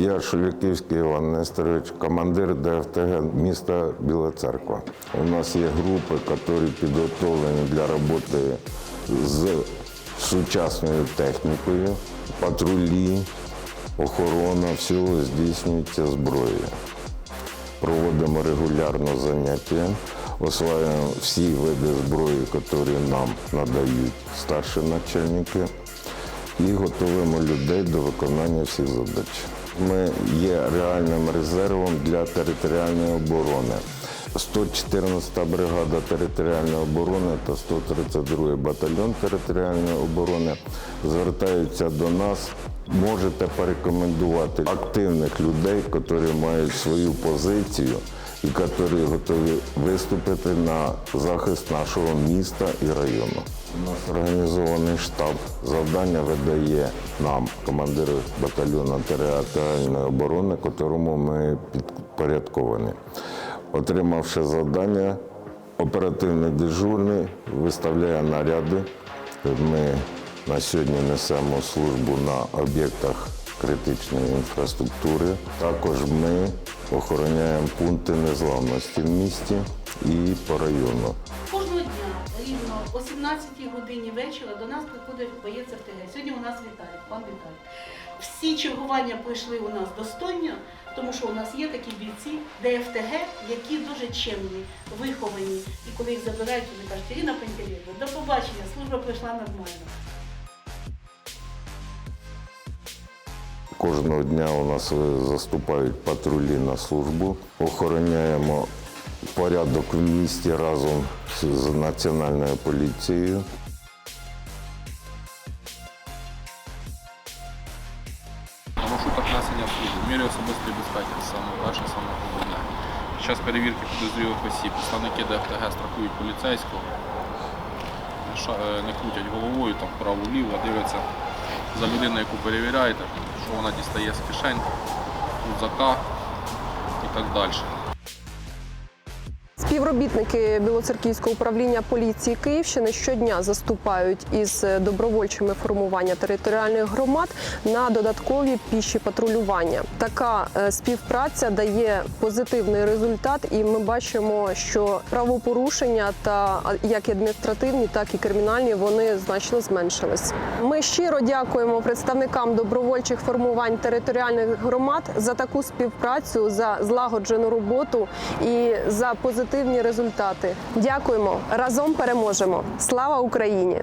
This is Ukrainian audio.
Я Шуляківський Іван Несторович, командир ДФТГ міста Біла Церква. У нас є групи, які підготовлені для роботи з сучасною технікою, патрулі, охорона, всього здійснюється зброєю. Проводимо регулярно заняття, осваюємо всі види зброї, які нам надають старші начальники, і готуємо людей до виконання всіх задач. Ми є реальним резервом для територіальної оборони. 114 бригада територіальної оборони та 132 батальйон територіальної оборони звертаються до нас. Можете порекомендувати активних людей, які мають свою позицію і які готові виступити на захист нашого міста і району. Нас організований штаб. Завдання видає нам командир батальйону територіальної оборони, котрому ми підпорядковані. Отримавши завдання, оперативний дежурний виставляє наряди. Ми на сьогодні несемо службу на об'єктах критичної інфраструктури. Також ми охороняємо пункти незламності в місті і по району. Рівно о 17 годині вечора до нас приходить боєць РТГ. Сьогодні у нас Віталій, пан Віталій. Всі чергування пройшли у нас достойно, тому що у нас є такі бійці ДФТГ, які дуже чемні, виховані. І коли їх забирають, вони кажуть, Ірина Пантелєва, до побачення, служба пройшла нормально. Кожного дня у нас е, заступають патрулі на службу. Охороняємо порядок в місті разом з національною поліцією. Маршрутах несення служби, в мірі особистої безпеки, це саме перше, саме головне. Під час перевірки підозрілих осіб представники ДФТГ страхують поліцейського, не е, не крутять головою там вправо-вліво, а дивляться за людиною, яку перевіряєте, що вона дістає з кишень, рюкзака і так далі. Співробітники Білоцерківського управління поліції Київщини щодня заступають із добровольчими формування територіальних громад на додаткові піші патрулювання. Така е, співпраця дає позитивний результат, і ми бачимо, що правопорушення та як адміністративні, так і кримінальні вони значно зменшились. Ми щиро дякуємо представникам добровольчих формувань територіальних громад за таку співпрацю, за злагоджену роботу і за позитивні результати. Дякуємо разом переможемо. Слава Україні!